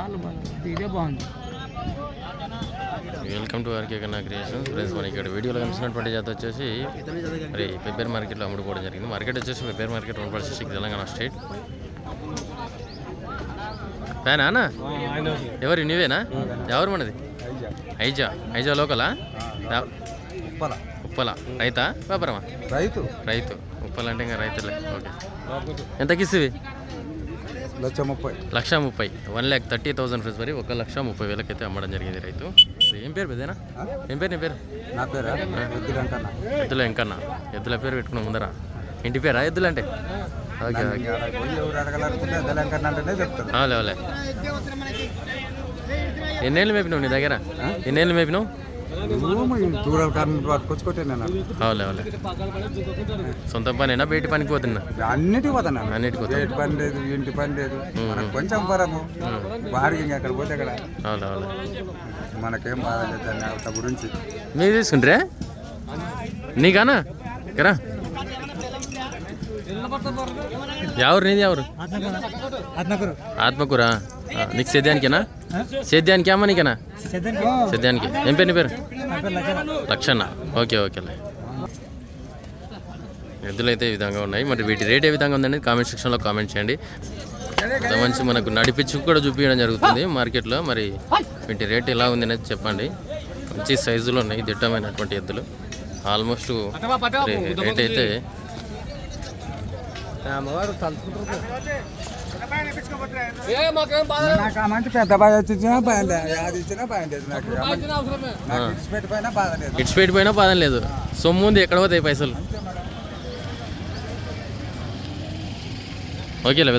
కాళ్ళు బాగా ఇదే బాగుంది. Welcome to RK Kanna creation friends మనకి ఇక్కడ వీడియోలో కనిపిస్తున్నటువంటి జాత వచ్చేసి మరి పెబ్బేర్ మార్కెట్లో అమ్ముడుకోవడం జరిగింది. మార్కెట్ వచ్చేసి Pebbair market Wanaparthy district Telangana state. ఫ్యానా అన్న? ఎవరు నీవేనా ఎవరు మనది? ఐజా. ఐజా. లోకలా? ఉప్పల. ఉప్పల. రైతా? వ్యాపారమా? రైతు. రైతు. ఉప్పల అంటే ఇంకా రైతులే. ఓకే. ఎంతకి ఇస్తుంది లక్ష ముప్పై. లక్ష ముప్పై. One lakh thirty thousand friends మరి ఒక లక్ష ముప్పై వేలకైతే అమ్మడం జరిగింది రైతు. ఏం పేరు పెద్దనా? ఏం పేరు నీ పేరు? నా పేరా? ఎద్దుల ఎంకన్నా ఎద్దుల పేరు పెట్టుకున్నాం ముందర. ఇంటి పేరా ఎద్దులు అంటే? Okay okay. అవులే ఎన్నేళ్ళు మేపినావు నీ దగ్గర? ఎన్నేళ్ళు మేపినావు? దూరాలు కానీ పట్టుకొచ్చుకుంటే నేను అవులే అవులే సొంత పనేనా బయట పనికి పోతున్నా? అన్నిటికి పోతాను అన్నిటికి పోతున్నా. బయట పని లేదు ఇంటి పని లేదు. మనకు కొంచెం పరము ఇంకా అక్కడ పోతే అక్కడ. అవులే అవులే మనకేం బాధ లేదు గురించి. మీరు తీసుకుంటారే? నీకానా కరా ఎవరు నీది ఎవరు? ఆత్మకూరా. ఆ, నీకు సేద్యానికేనా? సేద్యానికి అమ్మ నీకేనా సేద్యానికి. ఏం పేరు నీ పేరు? లక్షణ ఓకే ఓకేలే ఎద్దులు అయితే ఈ విధంగా ఉన్నాయి. మరి వీటి రేట్ ఏ విధంగా ఉందండి కామెంట్ సెక్షన్లో కామెంట్ చేయండి. మంచి మనకు నడిపించి కూడా చూపించడం జరుగుతుంది మార్కెట్లో. మరి వీటి రేట్ ఎలా ఉంది అనేది చెప్పండి. మంచి సైజులో ఉన్నాయి దిట్టమైనటువంటి ఎద్దులు. ఆల్మోస్ట్ రేట్ అయితే ఇట్స్ పెట్టిపోయినా బాధం లేదు. సొమ్ము ఉంది ఎక్కడ పోతాయి పైసలు? ఓకేలే